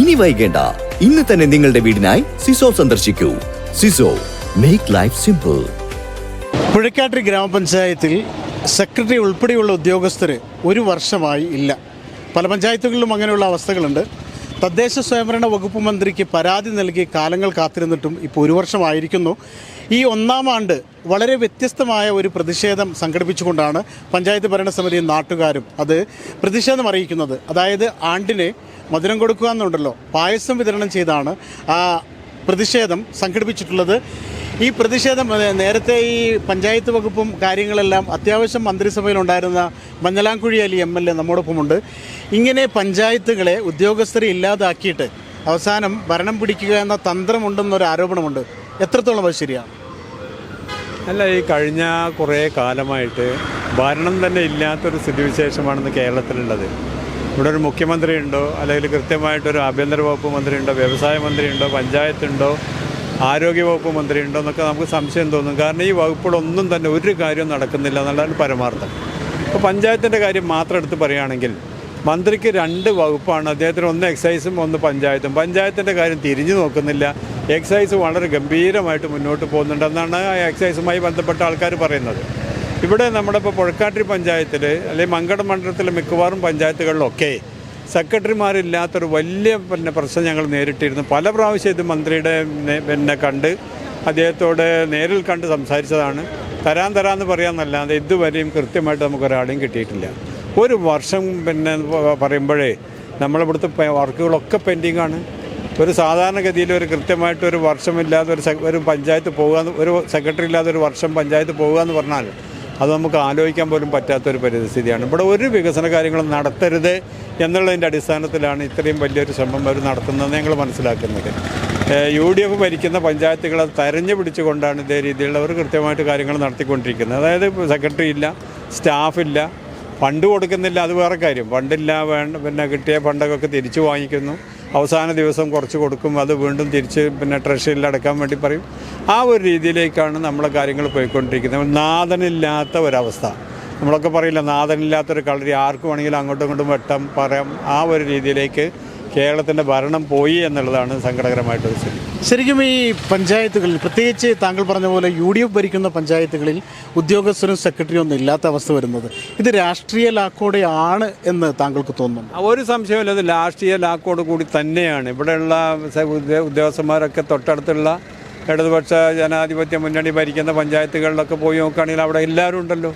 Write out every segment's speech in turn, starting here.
ഇനി വൈകേണ്ട. ഇന്ന് തന്നെ നിങ്ങളുടെ വീടിനായി സിസോ സന്ദർശിക്കൂ. സിസോ മേക്ക് ലൈഫ് സിമ്പിൾ പുഴക്കാട്ടിരി ഗ്രാമപഞ്ചായത്തിൽ സെക്രട്ടറി ഉൾപ്പെടെയുള്ള ഉദ്യോഗസ്ഥർ ഒരു വർഷമായി ഇല്ല. പല പഞ്ചായത്തുകളിലും അങ്ങനെയുള്ള അവസ്ഥകളുണ്ട്. തദ്ദേശ സ്വയംഭരണ വകുപ്പ് മന്ത്രിക്ക് പരാതി നൽകി കാലങ്ങൾ കാത്തിരുന്നിട്ടും ഇപ്പോൾ ഒരു വർഷമായിരിക്കുന്നു. ഈ ഒന്നാം ആണ്ട് വളരെ വ്യത്യസ്തമായ ഒരു പ്രതിഷേധം സംഘടിപ്പിച്ചുകൊണ്ടാണ് പഞ്ചായത്ത് ഭരണസമിതി നാട്ടുകാരും അത് പ്രതിഷേധം അറിയിക്കുന്നത്. അതായത് ആണ്ടിന് മധുരം കൊടുക്കുക എന്നുണ്ടല്ലോ പായസം വിതരണം ചെയ്താണ് ആ പ്രതിഷേധം സംഘടിപ്പിച്ചിട്ടുള്ളത്. ഈ പ്രതിഷേധം നേരത്തെ ഈ പഞ്ചായത്ത് വകുപ്പും കാര്യങ്ങളെല്ലാം അത്യാവശ്യം മന്ത്രിസഭയിലുണ്ടായിരുന്ന Manjalamkuzhi Ali M L A നമ്മോടൊപ്പമുണ്ട്. ഇങ്ങനെ പഞ്ചായത്തുകളെ ഉദ്യോഗസ്ഥരെ ഇല്ലാതാക്കിയിട്ട് അവസാനം ഭരണം പിടിക്കുക എന്ന തന്ത്രമുണ്ടെന്നൊരു ആരോപണമുണ്ട്. എത്രത്തോളം അത് ശരിയാണ് അല്ല ഈ കഴിഞ്ഞ കുറേ കാലമായിട്ട് ഭരണം തന്നെ ഇല്ലാത്തൊരു സ്ഥിതിവിശേഷമാണെന്ന് കേരളത്തിലുള്ളത്. ഇവിടെ ഒരു മുഖ്യമന്ത്രി ഉണ്ടോ അല്ലെങ്കിൽ കൃത്യമായിട്ടൊരു ആഭ്യന്തര വകുപ്പ് മന്ത്രിയുണ്ടോ വ്യവസായ മന്ത്രിയുണ്ടോ പഞ്ചായത്തുണ്ടോ ആരോഗ്യ വകുപ്പ് മന്ത്രി ഉണ്ടോ എന്നൊക്കെ നമുക്ക് സംശയം തോന്നും. കാരണം ഈ വകുപ്പുകളൊന്നും തന്നെ ഒരു കാര്യവും നടക്കുന്നില്ല എന്നുള്ളതാണ് പരമാർത്ഥം. ഇപ്പോൾ പഞ്ചായത്തിന്റെ കാര്യം മാത്രം എടുത്ത് പറയുകയാണെങ്കിൽ മന്ത്രിക്ക് രണ്ട് വകുപ്പാണ്. അദ്ദേഹത്തിന് ഒന്ന് എക്സൈസും ഒന്ന് പഞ്ചായത്തും. പഞ്ചായത്തിന്റെ കാര്യം തിരിഞ്ഞു നോക്കുന്നില്ല. എക്സൈസ് വളരെ ഗംഭീരമായിട്ട് മുന്നോട്ട് പോകുന്നുണ്ടെന്നാണ് എക്സൈസുമായി ബന്ധപ്പെട്ട ആൾക്കാർ പറയുന്നത്. ഇവിടെ നമ്മുടെ ഇപ്പോൾ പുഴക്കാട്ടിരി പഞ്ചായത്തിൽ അല്ലെങ്കിൽ മങ്കട മണ്ഡലത്തിലെ മിക്കവാറും പഞ്ചായത്തുകളിലൊക്കെ സെക്രട്ടറിമാരില്ലാത്തൊരു വലിയ പിന്നെ പ്രശ്നം ഞങ്ങൾ നേരിട്ടിരുന്നു. പല പ്രാവശ്യം ഇത് മന്ത്രിയുടെ പിന്നെ കണ്ട് അദ്ദേഹത്തോട് നേരിൽ കണ്ട് സംസാരിച്ചതാണ്. തരാൻ തരാമെന്ന് പറയാമെന്നല്ലാതെ ഇതുവരെയും കൃത്യമായിട്ട് നമുക്ക് ഒരാളെയും കിട്ടിയിട്ടില്ല. ഒരു വർഷം പിന്നെ പറയുമ്പോഴേ നമ്മളിവിടുത്തെ വർക്കുകളൊക്കെ പെൻഡിങ് ആണ് ഒരു സാധാരണഗതിയിൽ ഒരു കൃത്യമായിട്ട് ഒരു വർഷമില്ലാതെ ഒരു ഒരു പഞ്ചായത്ത് പോകുക ഒരു സെക്രട്ടറി ഇല്ലാതെ ഒരു വർഷം പഞ്ചായത്ത് പോകുക എന്ന് പറഞ്ഞാൽ അത് നമുക്ക് ആലോചിക്കാൻ പോലും പറ്റാത്തൊരു പരിസ്ഥിതിയാണ് ഇവിടെ ഒരു വികസന കാര്യങ്ങളും നടത്തരുത് എന്നുള്ളതിന്റെ അടിസ്ഥാനത്തിലാണ് ഇത്രയും വലിയൊരു ശ്രമം അവർ നടത്തുന്നതെന്ന് ഞങ്ങൾ മനസ്സിലാക്കുന്നത്. യു ഡി എഫ് ഭരിക്കുന്ന പഞ്ചായത്തുകളെ തെരഞ്ഞു പിടിച്ചുകൊണ്ടാണ് ഇതേ രീതിയിലുള്ളവർ കൃത്യമായിട്ട് കാര്യങ്ങൾ നടത്തിക്കൊണ്ടിരിക്കുന്നത്. അതായത് സെക്രട്ടറി ഇല്ല സ്റ്റാഫില്ല ഫണ്ട് കൊടുക്കുന്നില്ല അത് വേറെ കാര്യം. ഫണ്ടില്ല വേണ്ട പിന്നെ കിട്ടിയ ഫണ്ടൊക്കെ തിരിച്ചു വാങ്ങിക്കുന്നു. അവസാന ദിവസം കുറച്ച് കൊടുക്കും അത് വീണ്ടും തിരിച്ച് പിന്നെ ട്രഷറിയിൽ അടക്കാൻ വേണ്ടി പറയും. ആ ഒരു രീതിയിലേക്കാണ് നമ്മളെ കാര്യങ്ങൾ പോയിക്കൊണ്ടിരിക്കുന്നത്. നാഥനില്ലാത്ത ഒരവസ്ഥ. നമ്മളൊക്കെ പറയില്ല നാഥനില്ലാത്തൊരു കളരി ആർക്കു വേണമെങ്കിലും അങ്ങോട്ടും ഇങ്ങോട്ടും വെട്ടം പറയാം. ആ ഒരു രീതിയിലേക്ക് കേരളത്തിന്റെ ഭരണം പോയി എന്നുള്ളതാണ് സങ്കടകരമായിട്ടൊരു സ്ഥിതി. ശരിക്കും ഈ പഞ്ചായത്തുകളിൽ പ്രത്യേകിച്ച് താങ്കൾ പറഞ്ഞ പോലെ യു ഡി എഫ് ഭരിക്കുന്ന പഞ്ചായത്തുകളിൽ ഉദ്യോഗസ്ഥരും സെക്രട്ടറിയും ഒന്നും ഇല്ലാത്ത അവസ്ഥ വരുന്നത്. ഇത് രാഷ്ട്രീയ ലാക്കോടെയാണ് എന്ന് താങ്കൾക്ക് തോന്നുന്നു ഒരു സംശയമില്ല ഇത് രാഷ്ട്രീയ ലാക്കോട് കൂടി തന്നെയാണ്. ഇവിടെയുള്ള ഉദ്യോഗസ്ഥന്മാരൊക്കെ തൊട്ടടുത്തുള്ള ഇടതുപക്ഷ ജനാധിപത്യ മുന്നണി ഭരിക്കുന്ന പഞ്ചായത്തുകളിലൊക്കെ പോയി നോക്കുകയാണെങ്കിൽ അവിടെ എല്ലാവരും ഉണ്ടല്ലോ.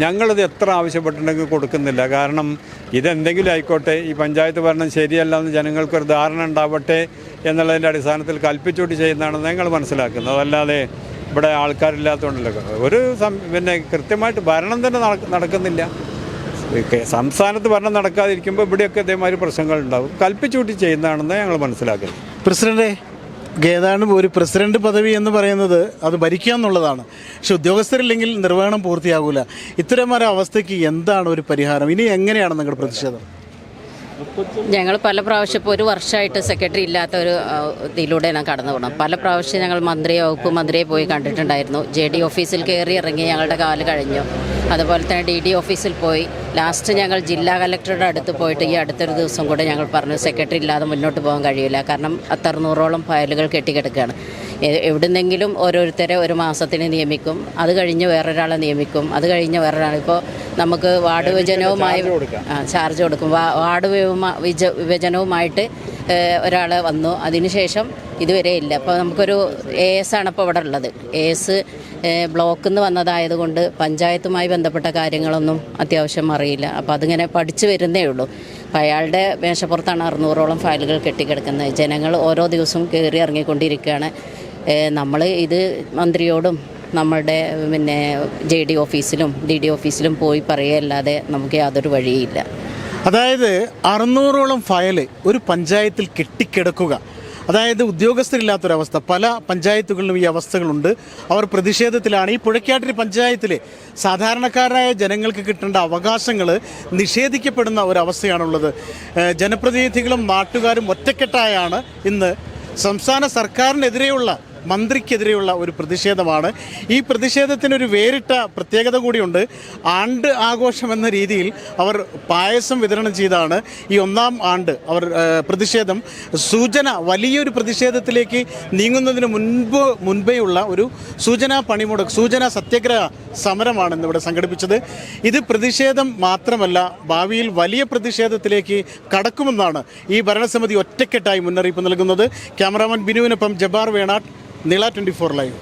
ഞങ്ങളിത് എത്ര ആവശ്യപ്പെട്ടിട്ടുണ്ടെങ്കിൽ കൊടുക്കുന്നില്ല. കാരണം ഇതെന്തെങ്കിലും ആയിക്കോട്ടെ ഈ പഞ്ചായത്ത് ഭരണം ശരിയല്ല എന്ന് ജനങ്ങൾക്കൊരു ധാരണ ഉണ്ടാവട്ടെ എന്നുള്ളതിന്റെ അടിസ്ഥാനത്തിൽ കൽപ്പിച്ചോട്ട് ചെയ്യുന്നതാണെന്ന് ഞങ്ങൾ മനസ്സിലാക്കുന്നത്. അതല്ലാതെ ഇവിടെ ആൾക്കാരില്ലാത്തതുകൊണ്ടല്ലോ. ഒരു പിന്നെ കൃത്യമായിട്ട് ഭരണം തന്നെ നടക്കുന്നില്ല. സംസ്ഥാനത്ത് ഭരണം നടക്കാതിരിക്കുമ്പോൾ ഇവിടെയൊക്കെ ഇതേമാതിരി പ്രശ്നങ്ങൾ ഉണ്ടാവും കൽപ്പിച്ചുകൂട്ടി ചെയ്യുന്നതാണെന്ന് ഞങ്ങൾ മനസ്സിലാക്കുന്നത് പ്രസിഡന്റ് ഏതാണ്ട് ഒരു പ്രസിഡന്റ് പദവി എന്ന് പറയുന്നത് അത് ഭരിക്കുക എന്നുള്ളതാണ്. പക്ഷെ ഉദ്യോഗസ്ഥരില്ലെങ്കിൽ നിർവഹണം പൂർത്തിയാകൂല. ഇത്തരം ഒരു അവസ്ഥയ്ക്ക് എന്താണ് ഒരു പരിഹാരം? ഇനി എങ്ങനെയാണ് നിങ്ങളുടെ പ്രതിഷേധം? ഞങ്ങൾ പല പ്രാവശ്യം ഇപ്പോൾ ഒരു വർഷമായിട്ട് സെക്രട്ടറി ഇല്ലാത്ത ഒരു ഇതിലൂടെ ഞാൻ കടന്നു പോകണം പല പ്രാവശ്യം ഞങ്ങൾ മന്ത്രിയെ വകുപ്പ് മന്ത്രിയെ പോയി കണ്ടിട്ടുണ്ടായിരുന്നു. ജെ ഡി ഓഫീസിൽ കയറി ഇറങ്ങി ഞങ്ങളുടെ കാൽ കഴിഞ്ഞു. അതുപോലെ തന്നെ ഡി ഡി ഓഫീസിൽ പോയി. ലാസ്റ്റ് ഞങ്ങൾ ജില്ലാ കലക്ടറുടെ അടുത്ത് പോയിട്ട് ഈ അടുത്തൊരു ദിവസം കൂടെ ഞങ്ങൾ പറഞ്ഞു സെക്രട്ടറി ഇല്ലാതെ മുന്നോട്ട് പോകാൻ കഴിയില്ല. കാരണം അത്തറുന്നൂറോളം ഫയലുകൾ കെട്ടിക്കിടക്കുകയാണ്. എവിടുന്നെങ്കിലും ഓരോരുത്തരെ ഒരു മാസത്തിന് നിയമിക്കും. അത് കഴിഞ്ഞ് വേറൊരാളെ നിയമിക്കും. അത് കഴിഞ്ഞ് വേറൊരാൾ ഇപ്പോൾ നമുക്ക് വാർഡ് വിഭജനവുമായി ചാർജ് കൊടുക്കും. വാർഡ് വിഭജനവുമായിട്ട് ഒരാൾ വന്നു. അതിനുശേഷം ഇതുവരെ ഇല്ല. അപ്പോൾ നമുക്കൊരു എ എസ് ആണ് ഇപ്പോൾ ഇവിടെ ഉള്ളത്. എ എസ് ബ്ലോക്കിൽ നിന്ന് വന്നതായതുകൊണ്ട് പഞ്ചായത്തുമായി ബന്ധപ്പെട്ട കാര്യങ്ങളൊന്നും അത്യാവശ്യം അറിയില്ല. അപ്പോൾ അതിങ്ങനെ പഠിച്ചു വരുന്നേ ഉള്ളൂ. അപ്പോൾ അയാളുടെ മേശപ്പുറത്താണ് അറുന്നൂറോളം ഫയലുകൾ കെട്ടിക്കിടക്കുന്നത്. ജനങ്ങൾ ഓരോ ദിവസവും കയറി ഇറങ്ങിക്കൊണ്ടിരിക്കുകയാണ്. നമ്മൾ ഇത് മന്ത്രിയോടും നമ്മളുടെ പിന്നെ ജെ ഡി ഓഫീസിലും ഡി ഡി ഓഫീസിലും പോയി പറയുകയല്ലാതെ നമുക്ക് യാതൊരു വഴിയില്ല. അതായത് അറുന്നൂറോളം ഫയൽ ഒരു പഞ്ചായത്തിൽ കെട്ടിക്കിടക്കുക. അതായത് ഉദ്യോഗസ്ഥരില്ലാത്തൊരവസ്ഥ. പല പഞ്ചായത്തുകളിലും ഈ അവസ്ഥകളുണ്ട്. അവർ പ്രതിഷേധത്തിലാണ്. ഈ പുഴക്കാട്ടിരി പഞ്ചായത്തിലെ സാധാരണക്കാരായ ജനങ്ങൾക്ക് കിട്ടേണ്ട അവകാശങ്ങൾ നിഷേധിക്കപ്പെടുന്ന ഒരവസ്ഥയാണുള്ളത്. ജനപ്രതിനിധികളും നാട്ടുകാരും ഒറ്റക്കെട്ടായാണ് ഇന്ന് സംസ്ഥാന സർക്കാരിനെതിരെയുള്ള മന്ത്രിക്കെതിരെയുള്ള ഒരു പ്രതിഷേധമാണ്. ഈ പ്രതിഷേധത്തിനൊരു വേറിട്ട പ്രത്യേകത കൂടിയുണ്ട്. ആണ്ട് ആഘോഷം എന്ന രീതിയിൽ അവർ പായസം വിതരണം ചെയ്താണ്. ഈ ഒന്നാം ആണ്ട് അവർ പ്രതിഷേധം സൂചന വലിയൊരു പ്രതിഷേധത്തിലേക്ക് നീങ്ങുന്നതിന് മുൻപ് മുൻപേയുള്ള ഒരു സൂചനാ പണിമുടക്ക് സൂചനാ സത്യാഗ്രഹ സമരമാണ് ഇന്നിവിടെ സംഘടിപ്പിച്ചത്. ഇത് പ്രതിഷേധം മാത്രമല്ല ഭാവിയിൽ വലിയ പ്രതിഷേധത്തിലേക്ക് കടക്കുമെന്നാണ് ഈ ഭരണസമിതി ഒറ്റക്കെട്ടായി മുന്നറിയിപ്പ് നൽകുന്നത്. ക്യാമറാമാൻ ബിനുവിനൊപ്പം ജബാർ വേണാട്ട് നിള ട്വന്റി ഫോർ ലൈവ്.